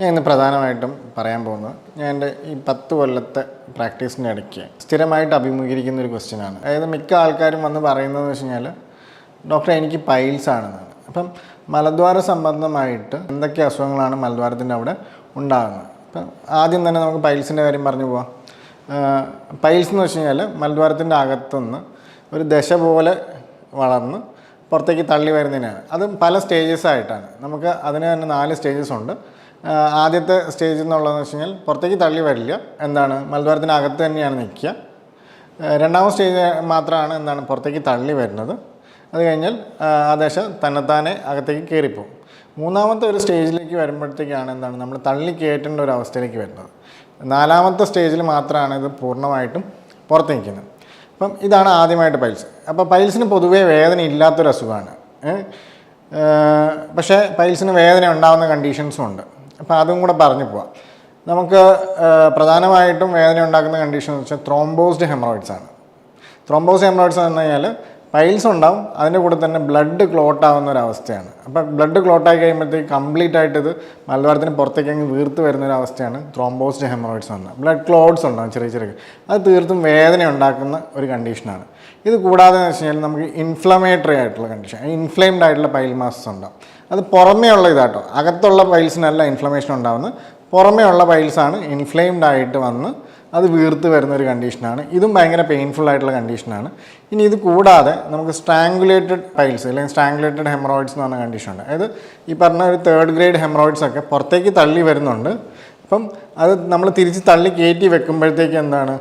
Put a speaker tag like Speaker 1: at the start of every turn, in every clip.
Speaker 1: ഞാൻ ഇന്ന് പ്രധാനമായിട്ടും പറയാൻ പോകുന്നത് ഞാൻ എന്റെ ഈ പത്ത് കൊല്ലത്തെ പ്രാക്ടീസിന്റെ ഇടയ്ക്ക് സ്ഥിരമായിട്ട് അഭിമുഖീകരിക്കുന്ന ഒരു ക്വസ്റ്റ്യൻ ആണ്. അതായത് മിക്ക ആൾക്കാരും വന്ന് പറയുന്നതെന്ന് വെച്ച് കഴിഞ്ഞാൽ ഡോക്ടറെ എനിക്ക് പൈൽസ് ആണെന്നാണ്. അപ്പം മലദ്വാര സംബന്ധമായിട്ട് എന്തൊക്കെ അസുഖങ്ങളാണ് മലദ്വാരത്തിന്റെ അവിടെ ഉണ്ടാകുന്നത്? അപ്പം ആദ്യം തന്നെ നമുക്ക് പൈൽസിന്റെ കാര്യം പറഞ്ഞു പോവാം. പൈൽസ് എന്ന് വെച്ച് കഴിഞ്ഞാൽ മലദ്വാരത്തിന്റെ അകത്തുനിന്ന് ഒരു ദശ പോലെ വളർന്ന് പുറത്തേക്ക് തള്ളി വരുന്നതിനാണ്. അത് പല സ്റ്റേജസ് ആയിട്ടാണ്. നമുക്ക് അതിന് തന്നെ നാല് സ്റ്റേജസ് ഉണ്ട്. ആദ്യത്തെ സ്റ്റേജ് എന്നുള്ളതെന്ന് വെച്ച് കഴിഞ്ഞാൽ പുറത്തേക്ക് തള്ളി വരില്ല. എന്താണ്? മലദ്വാരത്തിനകത്ത് തന്നെയാണ് നിൽക്കുക. രണ്ടാമത് രണ്ടാമത്തെ സ്റ്റേജ് മാത്രമാണ് എന്താണ്? പുറത്തേക്ക് തള്ളി വരുന്നത്. അത് കഴിഞ്ഞാൽ ആ, ദശ തന്നെത്താനെ അകത്തേക്ക് കയറിപ്പോവും മൂന്നാമത്തെ ഒരു സ്റ്റേജിലേക്ക് വരുമ്പോഴത്തേക്കാണ് എന്താണ്? നമ്മൾ തള്ളി കയറ്റേണ്ട ഒരു അവസ്ഥയിലേക്ക് വരുന്നത്. നാലാമത്തെ സ്റ്റേജിൽ മാത്രമാണ് ഇത് പൂർണമായിട്ടും പുറത്ത് നിൽക്കുന്നത്. അപ്പം ഇതാണ് ആദ്യമായിട്ട് പൈൽസ്. അപ്പോൾ പൈൽസിന് പൊതുവേ വേദന ഇല്ലാത്തൊരു അസുഖമാണ്? പക്ഷേ പൈൽസിന് വേദന ഉണ്ടാകുന്ന കണ്ടീഷൻസും ഉണ്ട്. അപ്പോൾ അതും കൂടെ പറഞ്ഞു പോവാം. നമുക്ക് പ്രധാനമായിട്ടും വേദന ഉണ്ടാക്കുന്ന കണ്ടീഷൻ എന്ന് വെച്ചാൽ ത്രോംബോസ്ഡ് ഹെമറോയിഡ്സ് ആണ്. ത്രോംബോസ് ഹെമറോയിഡ്സ് എന്ന് കഴിഞ്ഞാൽ പൈൽസ് ഉണ്ടാവും അതിന്റെ കൂടെ തന്നെ ബ്ലഡ് ക്ലോട്ട് ആവുന്ന ഒരു അവസ്ഥയാണ്. അപ്പോൾ ബ്ലഡ് ക്ലോട്ട് ആയി കഴിയുമ്പോഴത്തേക്ക് കംപ്ലീറ്റ് ആയിട്ട് ഇത് മലബാരത്തിന് പുറത്തേക്ക് അങ്ങ് വീർത്ത് വരുന്ന ഒരു അവസ്ഥയാണ് ത്രോംബോസ്ഡ് ഹെമറോയിഡ്സ് എന്ന് ബ്ലഡ് ക്ലോട്ട്സ് ഉണ്ടാവും ചെറിയ ചെറിയ. അത് തീർത്തും വേദന ഉണ്ടാക്കുന്ന ഒരു കണ്ടീഷനാണ് ഇത് കൂടാതെ എന്ന് വെച്ച് കഴിഞ്ഞാൽ നമുക്ക് ഇൻഫ്ലമേറ്ററി ആയിട്ടുള്ള കണ്ടീഷൻ ഇൻഫ്ലെയിംഡ് ആയിട്ടുള്ള പൈൽ മാസസ് ഉണ്ടാവും. അത് പുറമേ ഉള്ള ഇതാട്ടോ. അകത്തുള്ള പൈൽസിനല്ല ഇൻഫ്ലമേഷൻ ഉണ്ടാവുന്നത് പുറമേ ഉള്ള പൈൽസാണ് ഇൻഫ്ലെയിംഡ് ആയിട്ട് വന്ന് അത് വീർത്ത് വരുന്ന ഒരു കണ്ടീഷനാണ് ഇതും ഭയങ്കര പെയിൻഫുൾ ആയിട്ടുള്ള കണ്ടീഷനാണ് ഇനി ഇത് കൂടാതെ നമുക്ക് സ്ട്രാങ്കുലേറ്റഡ് പൈൽസ് അല്ലെങ്കിൽ സ്ട്രാങ്കുലേറ്റഡ് ഹെമറോയിഡ്സ് എന്ന് പറഞ്ഞ കണ്ടീഷൻ ഉണ്ട്. അതായത് ഈ പറഞ്ഞ ഒരു തേർഡ് ഗ്രേഡ് ഹെമറോയിഡ്സ് ഒക്കെ പുറത്തേക്ക് തള്ളി വരുന്നുണ്ട്. അപ്പം അത് നമ്മൾ തിരിച്ച് തള്ളി കയറ്റി വെക്കുമ്പോഴത്തേക്ക് എന്താണ്?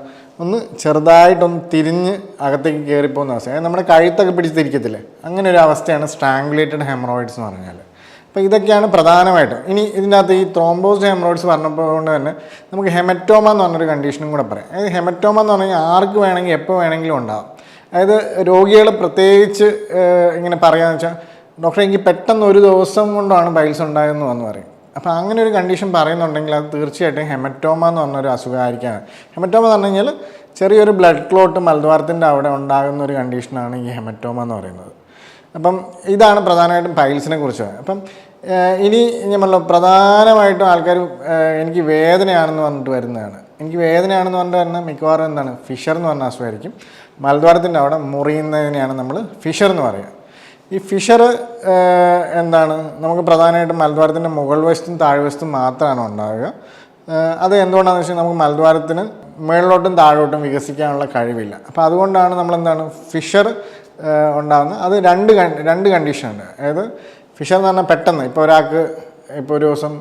Speaker 1: ഒന്ന് ചെറുതായിട്ടൊന്ന് തിരിഞ്ഞ് അകത്തേക്ക് കയറിപ്പോകുന്ന അവസ്ഥ. നമ്മുടെ കഴുത്തൊക്കെ പിടിച്ച് തിരിക്കത്തില്ലേ അങ്ങനെ ഒരു അവസ്ഥയാണ് സ്ട്രാങ്കുലേറ്റഡ് ഹെമറോയിഡ്സ് എന്ന് പറഞ്ഞാൽ അപ്പോൾ ഇതൊക്കെയാണ് പ്രധാനമായിട്ടും. ഇനി ഇതിന്റെ അകത്ത് ഈ ത്രോംബോസ് ഹെമറോയിഡ്സ് പറഞ്ഞപ്പോൾ കൊണ്ട് തന്നെ നമുക്ക് ഹെമറ്റോമ എന്ന് പറഞ്ഞൊരു കണ്ടീഷനും കൂടെ പറയാം. അതായത് ഹെമറ്റോമ എന്ന് പറഞ്ഞാൽ ആർക്ക് വേണമെങ്കിൽ എപ്പോൾ വേണമെങ്കിലും ഉണ്ടാകും അതായത് രോഗികൾ പ്രത്യേകിച്ച് ഇങ്ങനെ പറയുകയെന്ന് വെച്ചാൽ ഡോക്ടറെ എനിക്ക് പെട്ടെന്ന് ഒരു ദിവസം കൊണ്ടാണ് പൈൽസ് ഉണ്ടായതെന്ന് വന്ന് പറയും. അപ്പോൾ അങ്ങനെ ഒരു കണ്ടീഷൻ പറയുന്നുണ്ടെങ്കിൽ അത് തീർച്ചയായിട്ടും ഹെമറ്റോമ എന്ന് പറഞ്ഞൊരു അസുഖമായിരിക്കാണ്. ഹെമറ്റോമ എന്ന് പറഞ്ഞു കഴിഞ്ഞാൽ ചെറിയൊരു ബ്ലഡ് ക്ലോട്ട് മലദ്വാരത്തിന്റെ അവിടെ ഉണ്ടാകുന്ന ഒരു കണ്ടീഷനാണ് ഈ ഹെമറ്റോമ എന്ന് പറയുന്നത്. അപ്പം ഇതാണ് പ്രധാനമായിട്ടും പൈൽസിനെ കുറിച്ച്. അപ്പം ഇനി നമ്മളോ പ്രധാനമായിട്ടും ആൾക്കാർ എനിക്ക് വേദനയാണെന്ന് പറഞ്ഞിട്ട് വരുന്നതാണ്. എനിക്ക് വേദനയാണെന്ന് പറഞ്ഞിട്ട് വരുന്ന മിക്കവാറും എന്താണ് ഫിഷർ എന്ന് പറഞ്ഞ അസുഖമായിരിക്കും. മലദ്വാരത്തിന്റെ അവിടെ മുറിയുന്നതിനെയാണ് നമ്മൾ ഫിഷർ എന്ന് പറയുക. ഈ ഫിഷർ എന്താണ്? നമുക്ക് പ്രധാനമായിട്ടും മലദ്വാരത്തിന്റെ മുകൾ വശത്തും താഴ്വശത്തും മാത്രമാണ് ഉണ്ടാവുക. അത് എന്തുകൊണ്ടാണെന്ന് വെച്ചാൽ നമുക്ക് മലദ്വാരത്തിന് മുകളിലോട്ടും താഴോട്ടും വികസിക്കാനുള്ള കഴിവില്ല. അപ്പോൾ അതുകൊണ്ടാണ് നമ്മളെന്താണ്? ഫിഷർ ഉണ്ടാകുന്നത് അത് രണ്ട് രണ്ട് കണ്ടീഷനുണ്ട്. അതായത് ഫിഷർ എന്ന് പറഞ്ഞാൽ പെട്ടെന്ന്. ഇപ്പോൾ ഒരാൾക്ക് ഇപ്പോൾ ഒരു ദിവസം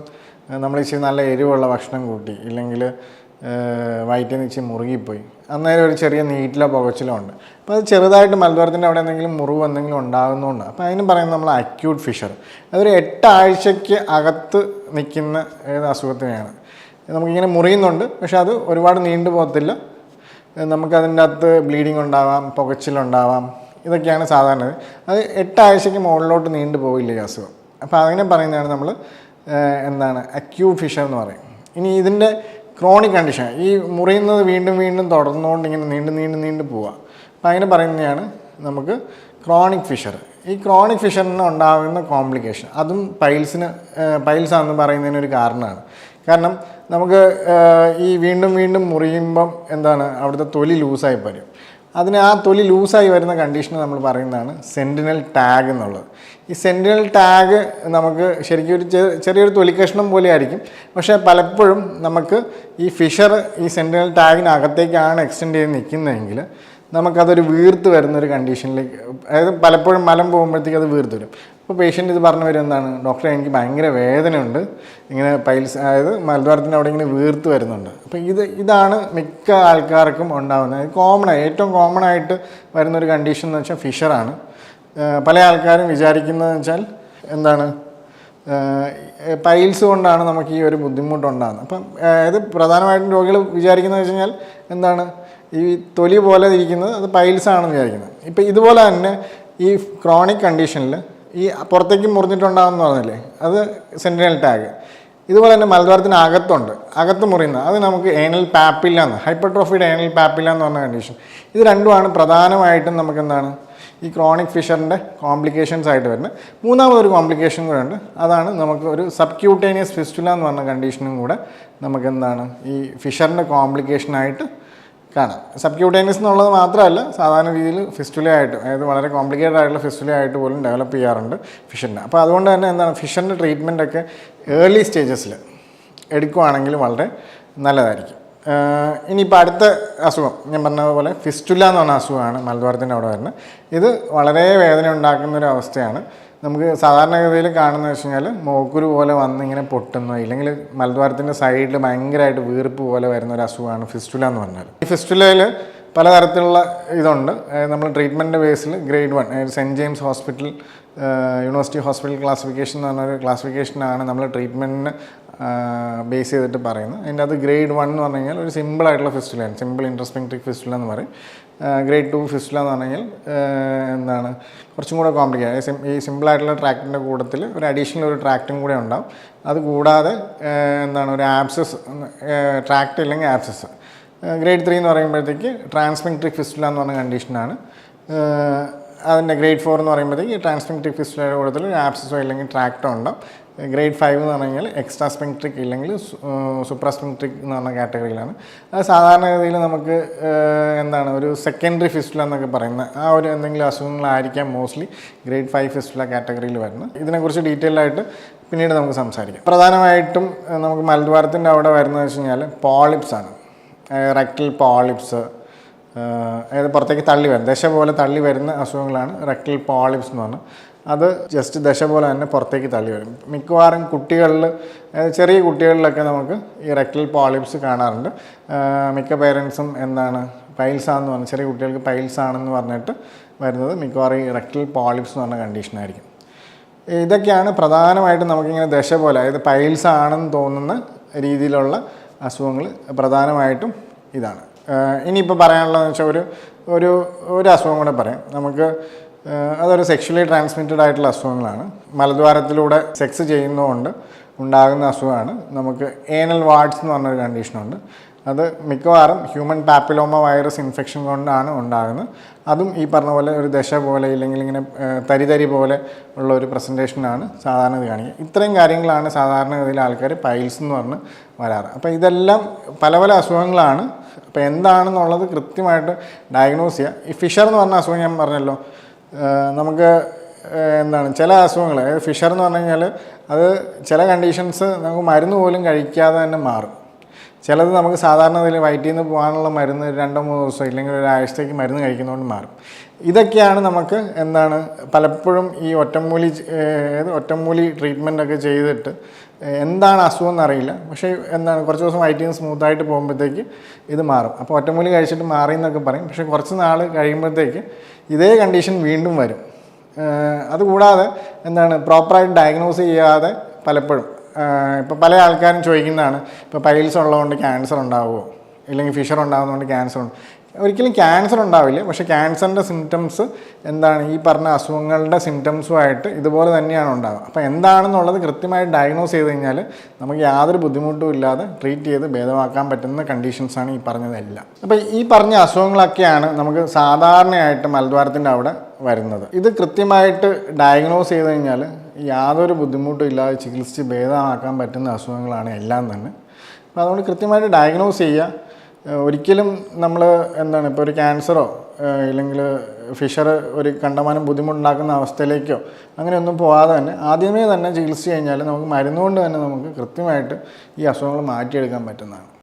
Speaker 1: നമ്മൾ ഇച്ചിരി നല്ല എരിവുള്ള ഭക്ഷണം കൂട്ടി ഇല്ലെങ്കിൽ വയറ്റിൽ നിന്ന് മുറുകിപ്പോയി. അന്നേരം ഒരു ചെറിയ നീറ്റിലോ പുകച്ചിലോ ഉണ്ട്. അപ്പോൾ അത് ചെറുതായിട്ട് മലദ്വാരത്തിന്റെ അവിടെ എന്തെങ്കിലും മുറിവ് എന്തെങ്കിലും ഉണ്ടാകുന്നതുകൊണ്ട് അപ്പോൾ അതിന് പറയുന്നത് നമ്മൾ അക്യൂട്ട് ഫിഷർ അതൊരു എട്ടാഴ്ചയ്ക്ക് അകത്ത് നിൽക്കുന്ന ഏത് അസുഖത്തിനെയാണ്. നമുക്കിങ്ങനെ മുറിയുന്നുണ്ട് പക്ഷെ അത് ഒരുപാട് നീണ്ടു പോകത്തില്ല. നമുക്കതിന്റെ അകത്ത് ബ്ലീഡിങ് ഉണ്ടാവാം പുകച്ചിലുണ്ടാവാം ഇതൊക്കെയാണ് സാധാരണ. അത് എട്ടാഴ്ചയ്ക്ക് മുകളിലോട്ട് നീണ്ടു പോവില്ല ഈ അസുഖം. അപ്പോൾ അതിനെ പറയുന്നതാണ് നമ്മൾ എന്താണ് അക്യൂട്ട് ഫിഷർ എന്ന് പറയും. ഇനി ഇതിന്റെ ക്രോണിക് കണ്ടീഷൻ ഈ മുറിയുന്നത് വീണ്ടും വീണ്ടും തുടർന്നുകൊണ്ട് ഇങ്ങനെ നീണ്ടു നീണ്ടു നീണ്ടു പോവുക. അപ്പോൾ അങ്ങനെ പറയുന്നതാണ് നമുക്ക് ക്രോണിക് ഫിഷർ ഈ ക്രോണിക് ഫിഷറിന് ഉണ്ടാകുന്ന കോംപ്ലിക്കേഷൻ അതും പൈൽസിന് പൈൽസ് ആണെന്ന് പറയുന്നതിന് ഒരു കാരണമാണ്. കാരണം നമുക്ക് ഈ വീണ്ടും വീണ്ടും മുറിയുമ്പം എന്താണ് അവിടുത്തെ തൊലി ലൂസായി വരും. അതിന് ആ തൊലി ലൂസായി വരുന്ന കണ്ടീഷൻ നമ്മൾ പറയുന്നതാണ് സെന്റിനൽ ടാഗ് എന്നുള്ളത്. ഈ സെന്റിനൽ ടാഗ് നമുക്ക് ശരിക്കും ഒരു ചെറിയൊരു തൊലി കഷ്ണം പോലെ ആയിരിക്കും. പക്ഷേ പലപ്പോഴും നമുക്ക് ഈ ഫിഷർ ഈ സെന്റിനൽ ടാഗിനകത്തേക്കാണ് എക്സ്റ്റെൻഡ് ചെയ്ത് നിൽക്കുന്നതെങ്കിൽ നമുക്കതൊരു വീർത്ത് വരുന്ന ഒരു കണ്ടീഷനിലേക്ക് അതായത് പലപ്പോഴും മലം പോകുമ്പോഴത്തേക്ക് അത് വീർത്ത് വരും. അപ്പോൾ പേഷ്യന്റ് ഇത് പറഞ്ഞു വരും എന്താണ് ഡോക്ടറെ എനിക്ക് ഭയങ്കര വേദനയുണ്ട്. ഇങ്ങനെ പൈൽസ് അതായത് മലദ്വാരത്തിന്റെ അവിടെ ഇങ്ങനെ വീർത്ത് വരുന്നുണ്ട്. അപ്പോൾ ഇത് ഇതാണ് മിക്ക ആൾക്കാർക്കും ഉണ്ടാകുന്നത് കോമൺ ഏറ്റവും കോമൺ ആയിട്ട് വരുന്ന ഒരു കണ്ടീഷൻ എന്ന് വെച്ചാൽ ഫിഷറാണ്. പല ആൾക്കാരും വിചാരിക്കുന്നതെന്ന് വെച്ചാൽ എന്താണ്? പൈൽസ് കൊണ്ടാണ് നമുക്ക് ഈ ഒരു ബുദ്ധിമുട്ടുണ്ടാകുന്നത്. അപ്പം അതായത് പ്രധാനമായിട്ടും രോഗികൾ വിചാരിക്കുന്നത് വെച്ച് കഴിഞ്ഞാൽ എന്താണ്? ഈ തൊലി പോലെ ഇരിക്കുന്നത് അത് പൈൽസ് ആണെന്ന് വിചാരിക്കുന്നത്. ഇപ്പം ഇതുപോലെ തന്നെ ഈ ക്രോണിക് കണ്ടീഷനിൽ ഈ പുറത്തേക്ക് മുറിഞ്ഞിട്ടുണ്ടാകുമെന്ന് പറഞ്ഞില്ലേ? അത് സെന്റിനൽ ടാഗ്. ഇതുപോലെ തന്നെ മലദ്വാരത്തിന് അകത്തുണ്ട്. അകത്ത് മുറിയുന്ന അത് നമുക്ക് ഏനൽ പാപ്പില്ല എന്ന് ഹൈപ്പർട്രോഫിയുടെ ഏനൽ പാപ്പില്ല എന്ന് പറഞ്ഞ കണ്ടീഷൻ. ഇത് രണ്ടുമാണ് പ്രധാനമായിട്ടും നമുക്ക് എന്താണ്? ഈ ക്രോണിക് ഫിഷറിന്റെ കോംപ്ലിക്കേഷൻസ് ആയിട്ട് വരുന്നത്. മൂന്നാമതൊരു കോംപ്ലിക്കേഷൻ കൂടെ ഉണ്ട്. അതാണ് നമുക്ക് ഒരു സബ്ക്യൂട്ടേനിയസ് ഫിസ്റ്റുല എന്ന് പറഞ്ഞ കണ്ടീഷനും കൂടെ നമുക്ക് എന്താണ് ഈ ഫിഷറിന്റെ കോംപ്ലിക്കേഷനായിട്ട് കാണാം. സബ്ക്യൂട്ടേനിയസ് എന്നുള്ളത് മാത്രമല്ല സാധാരണ രീതിയിൽ ഫിസ്റ്റുല ആയിട്ട് അതായത് വളരെ കോംപ്ലിക്കേറ്റഡ് ആയിട്ടുള്ള ഫിസ്റ്റുല ആയിട്ട് പോലും ഡെവലപ്പ് ചെയ്യാറുണ്ട് ഫിഷറിന് അപ്പോൾ അതുകൊണ്ട് തന്നെ എന്താണ് ഫിഷറിന്റെ ട്രീറ്റ്മെന്റൊക്കെ ഏർലി സ്റ്റേജസിൽ എടുക്കുവാണെങ്കിൽ വളരെ നല്ലതായിരിക്കും. ഇനിയിപ്പോൾ അടുത്ത അസുഖം ഞാൻ പറഞ്ഞ പോലെ ഫിസ്റ്റുല എന്ന് പറഞ്ഞ അസുഖമാണ് മലദ്വാരത്തിന്റെ അവിടെ വരുന്നത്. ഇത് വളരെ വേദന ഉണ്ടാക്കുന്ന ഒരു അവസ്ഥയാണ്. നമുക്ക് സാധാരണഗതിയിൽ കാണുന്നത് വെച്ച് കഴിഞ്ഞാൽ മോക്കുരു പോലെ വന്ന് ഇങ്ങനെ പൊട്ടുന്നു ഇല്ലെങ്കിൽ മലദ്വാരത്തിന്റെ സൈഡിൽ ഭയങ്കരമായിട്ട് വീർപ്പ് പോലെ വരുന്ന ഒരു അസുഖമാണ് ഫിസ്റ്റുല എന്ന് പറഞ്ഞാൽ ഈ ഫിസ്റ്റുലയിൽ പലതരത്തിലുള്ള ഇതുണ്ട്. നമ്മൾ ട്രീറ്റ്മെന്റ് ബേസിൽ grade one Saint James hospital university hospital classification എന്ന് പറഞ്ഞൊരു ക്ലാസിഫിക്കേഷനാണ് നമ്മൾ ട്രീറ്റ്മെന്റിന് ബേസ് ചെയ്തിട്ട് പറയുന്നത്. അതിന്റെ അത് ഗ്രേഡ് വൺ എന്ന് പറഞ്ഞു കഴിഞ്ഞാൽ ഒരു സിമ്പിൾ ആയിട്ടുള്ള ഫിസ്റ്റുലയാണ് സിമ്പിൾ ഇൻട്രസ്പെക്ട്രിക് ഫിസ്റ്റുല എന്ന് പറയും. ഗ്രേഡ് ടു ഫിസ്റ്റുല എന്ന് പറഞ്ഞു കഴിഞ്ഞാൽ എന്താണ് കുറച്ചും കൂടെ കോംപ്ലിക്കേറ്റ് ഈ സിമ്പിൾ ആയിട്ടുള്ള ട്രാക്ടിന്റെ കൂട്ടത്തിൽ ഒരു അഡീഷണൽ ഒരു ട്രാക്റ്റും കൂടെ ഉണ്ടാവും. അത് കൂടാതെ എന്താണ് ഒരു ആപ്സസ് ട്രാക്റ്റ് ഇല്ലെങ്കിൽ ആപ്സസ് ഗ്രേഡ് ത്രീ എന്ന് പറയുമ്പോഴത്തേക്ക് ട്രാൻസ്മിക്ട്രിക് ഫിസ്റ്റുല എന്ന് പറഞ്ഞ കണ്ടീഷനാണ് അതിന്റെ ഗ്രേഡ് ഫോർ എന്ന് പറയുമ്പോഴത്തേക്ക് ട്രാൻസ്മിക്ട്രിക് ഫിസ്റ്റുലയുടെ കൂടുതൽ ഒരു അല്ലെങ്കിൽ ട്രാക്ടോ ഉണ്ടാവും. ഗ്രേഡ് ഫൈവ് എന്ന് പറഞ്ഞാൽ എക്സ്ട്രാ സ്പെക്ട്രിക് ഇല്ലെങ്കിൽ സൂപ്രാസ്പെക്ട്രിക് എന്ന് പറഞ്ഞ കാറ്റഗറിയിലാണ് അത് സാധാരണഗതിയിൽ നമുക്ക് എന്താണ് ഒരു സെക്കൻഡറി ഫിസ്റ്റുല എന്നൊക്കെ പറയുന്ന ആ ഒരു എന്തെങ്കിലും അസുഖങ്ങളായിരിക്കാം മോസ്റ്റ്ലി ഗ്രേഡ് ഫൈവ് ഫിസ്റ്റുല കാറ്റഗറിയിൽ വരുന്നത്. ഇതിനെക്കുറിച്ച് ഡീറ്റെയിൽ ആയിട്ട് പിന്നീട് നമുക്ക് സംസാരിക്കാം. പ്രധാനമായിട്ടും നമുക്ക് മലദ്വാരത്തിന്റെ അവിടെ വരുന്നത് വെച്ച് കഴിഞ്ഞാൽ പോളിപ്സ് ആണ്. റെക്ടൽ പോളിപ്സ് അതായത് പുറത്തേക്ക് തള്ളി വരും. ദശ പോലെ തള്ളി വരുന്ന അസുഖങ്ങളാണ് റെക്ടൽ പോളിപ്സ് എന്ന് പറഞ്ഞാൽ അത് ജസ്റ്റ് ദശ പോലെ തന്നെ പുറത്തേക്ക് തള്ളി വരും. മിക്കവാറും കുട്ടികളിൽ ചെറിയ കുട്ടികളിലൊക്കെ നമുക്ക് ഈ റെക്ടൽ പോളിപ്സ് കാണാറുണ്ട്. മിക്ക പേരൻസും എന്താണ് പൈൽസാന്ന് പറഞ്ഞാൽ ചെറിയ കുട്ടികൾക്ക് പൈൽസ് ആണെന്ന് പറഞ്ഞിട്ട് വരുന്നത് മിക്കവാറും ഈ റെക്ടൽ പോളിപ്സ് എന്ന് പറഞ്ഞ കണ്ടീഷനായിരിക്കും ഇതൊക്കെയാണ് പ്രധാനമായിട്ടും നമുക്കിങ്ങനെ ദശ പോലെ അതായത് പൈൽസ് ആണെന്ന് തോന്നുന്ന രീതിയിലുള്ള അസുഖങ്ങൾ പ്രധാനമായിട്ടും ഇതാണ്. ഇനിയിപ്പോൾ പറയാനുള്ളതെന്ന് വെച്ചാൽ ഒരു ഒരു ഒരു അസുഖം കൂടെ പറയാം. നമുക്ക് അതൊരു സെക്ഷലി ട്രാൻസ്മിറ്റഡ് ആയിട്ടുള്ള അസുഖങ്ങളാണ്. മലദ്വാരത്തിലൂടെ സെക്സ് ചെയ്യുന്നതുകൊണ്ട് ഉണ്ടാകുന്ന അസുഖമാണ്. നമുക്ക് ഏനൽ വാർഡ്സ് എന്ന് പറഞ്ഞൊരു കണ്ടീഷനുണ്ട് അത് മിക്കവാറും ഹ്യൂമൻ പാപ്പിലോമ വൈറസ് ഇൻഫെക്ഷൻ കൊണ്ടാണ് ഉണ്ടാകുന്നത്. അതും ഈ പറഞ്ഞ പോലെ ഒരു ദശ പോലെ ഇല്ലെങ്കിൽ ഇങ്ങനെ ഏഹ്, തരി തരി പോലെ ഉള്ള ഒരു പ്രസന്റേഷനാണ് സാധാരണ ഇത് കാണിക്കുക. ഇത്രയും കാര്യങ്ങളാണ് സാധാരണഗതിയിൽ ആൾക്കാർ പൈൽസ് എന്ന് പറഞ്ഞ് വരാറ്. അപ്പോൾ ഇതെല്ലാം പല പല അസുഖങ്ങളാണ്. അപ്പോൾ എന്താണെന്നുള്ളത് കൃത്യമായിട്ട് ഡയഗ്നോസ് ചെയ്യുക ഈ ഫിഷർ എന്ന് പറഞ്ഞ അസുഖം ഞാൻ പറഞ്ഞല്ലോ. നമുക്ക് എന്താണ് ചില അസുഖങ്ങൾ ഫിഷർ എന്ന് പറഞ്ഞു കഴിഞ്ഞാൽ അത് ചില കണ്ടീഷൻസ് നമുക്ക് മരുന്ന് പോലും കഴിക്കാതെ തന്നെ മാറും. ചിലത് നമുക്ക് സാധാരണ നില വയറ്റിൽ നിന്ന് പോകാനുള്ള മരുന്ന് രണ്ടോ മൂന്നോ ദിവസം ഇല്ലെങ്കിൽ ഒരാഴ്ചത്തേക്ക് മരുന്ന് കഴിക്കുന്നതുകൊണ്ട് മാറും. ഇതൊക്കെയാണ് നമുക്ക് എന്താണ് പലപ്പോഴും ഈ ഒറ്റമൂലി ഒറ്റമൂലി ട്രീറ്റ്മെന്റൊക്കെ ചെയ്തിട്ട് എന്താണ് അസുഖം എന്നറിയില്ല. പക്ഷേ എന്താണ് കുറച്ച് ദിവസം വയറ്റിൽ നിന്ന് സ്മൂത്തായിട്ട് പോകുമ്പോഴത്തേക്ക് ഇത് മാറും. അപ്പോൾ ഒറ്റമൂലി കഴിച്ചിട്ട് മാറി എന്നൊക്കെ പറയും. പക്ഷേ കുറച്ച് നാൾ കഴിയുമ്പോഴത്തേക്ക് ഇതേ കണ്ടീഷൻ വീണ്ടും വരും. അതുകൂടാതെ എന്താണ് പ്രോപ്പറായിട്ട് ഡയഗ്നോസ് ചെയ്യാതെ പലപ്പോഴും ഇപ്പോൾ പല ആൾക്കാരും ചോദിക്കുന്നതാണ് ഇപ്പോൾ പൈൽസ് ഉള്ളതുകൊണ്ട് ക്യാൻസർ ഉണ്ടാവുമോ ഇല്ലെങ്കിൽ ഫിഷർ ഉണ്ടാകുന്നതുകൊണ്ട് ക്യാൻസർ ഉണ്ട്? ഒരിക്കലും ക്യാൻസർ ഉണ്ടാവില്ല പക്ഷേ ക്യാൻസറിന്റെ സിംറ്റംസ് എന്താണ്? ഈ പറഞ്ഞ അസുഖങ്ങളുടെ സിംറ്റംസുമായിട്ട് ഇതുപോലെ തന്നെയാണ് ഉണ്ടാവുക. അപ്പോൾ എന്താണെന്നുള്ളത് കൃത്യമായി ഡയഗ്നോസ് ചെയ്ത് കഴിഞ്ഞാൽ നമുക്ക് യാതൊരു ബുദ്ധിമുട്ടും ഇല്ലാതെ ട്രീറ്റ് ചെയ്ത് ഭേദമാക്കാൻ പറ്റുന്ന കണ്ടീഷൻസാണ് ഈ പറഞ്ഞതെല്ലാം. അപ്പോൾ ഈ പറഞ്ഞ അസുഖങ്ങളൊക്കെയാണ് നമുക്ക് സാധാരണയായിട്ട് മലദ്വാരത്തിന്റെ അവിടെ വരുന്നത്. ഇത് കൃത്യമായിട്ട് ഡയഗ്നോസ് ചെയ്ത് കഴിഞ്ഞാൽ യാതൊരു ബുദ്ധിമുട്ടും ഇല്ലാതെ ചികിത്സിച്ച് ഭേദമാക്കാൻ പറ്റുന്ന അസുഖങ്ങളാണ് എല്ലാം തന്നെ. അപ്പോൾ അതുകൊണ്ട് കൃത്യമായിട്ട് ഡയഗ്നോസ് ചെയ്യുക. ഒരിക്കലും നമ്മൾ എന്താണ് ഇപ്പോൾ ഒരു ക്യാൻസറോ ഇല്ലെങ്കിൽ ഫിഷർ ഒരു കണ്ടമാനം ബുദ്ധിമുട്ടുണ്ടാക്കുന്ന അവസ്ഥയിലേക്കോ അങ്ങനെയൊന്നും പോകാതെ തന്നെ ആദ്യമേ തന്നെ ചികിത്സിച്ച് കഴിഞ്ഞാൽ നമുക്ക് മരുന്നുകൊണ്ട് തന്നെ നമുക്ക് കൃത്യമായിട്ട് ഈ അസുഖങ്ങൾ മാറ്റിയെടുക്കാൻ പറ്റുന്നതാണ്.